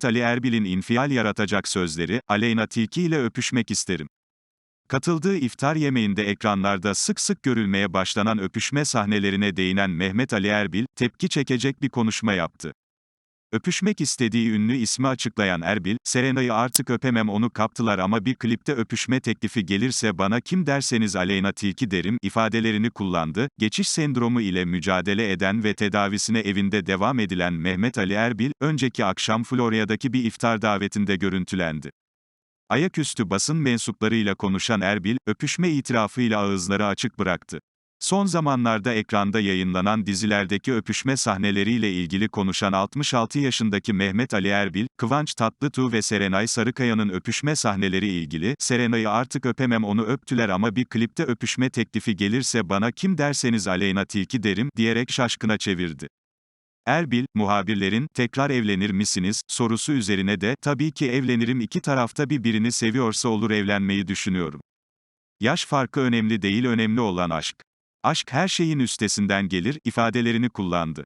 Mehmet Ali Erbil'in infial yaratacak sözleri, Aleyna Tilki ile öpüşmek isterim. Katıldığı iftar yemeğinde ekranlarda sık sık görülmeye başlanan öpüşme sahnelerine değinen Mehmet Ali Erbil, tepki çekecek bir konuşma yaptı. Öpüşmek istediği ünlü ismi açıklayan Erbil, Serena'yı artık öpemem onu kaptılar ama bir klipte öpüşme teklifi gelirse bana kim derseniz Aleyna Tilki derim ifadelerini kullandı. Geçiş sendromu ile mücadele eden ve tedavisine evinde devam edilen Mehmet Ali Erbil, önceki akşam Florya'daki bir iftar davetinde görüntülendi. Ayaküstü basın mensuplarıyla konuşan Erbil, öpüşme itirafıyla ağızları açık bıraktı. Son zamanlarda ekranda yayınlanan dizilerdeki öpüşme sahneleriyle ilgili konuşan 66 yaşındaki Mehmet Ali Erbil, Kıvanç Tatlıtuğ ve Serenay Sarıkaya'nın öpüşme sahneleri ilgili, Serenay'ı artık öpemem onu öptüler ama bir klipte öpüşme teklifi gelirse bana kim derseniz Aleyna Tilki derim, diyerek şaşkına çevirdi. Erbil, muhabirlerin, tekrar evlenir misiniz, sorusu üzerine de, tabii ki evlenirim iki tarafta bir birini seviyorsa olur evlenmeyi düşünüyorum. Yaş farkı önemli değil önemli olan aşk. Aşk her şeyin üstesinden gelir, ifadelerini kullandı.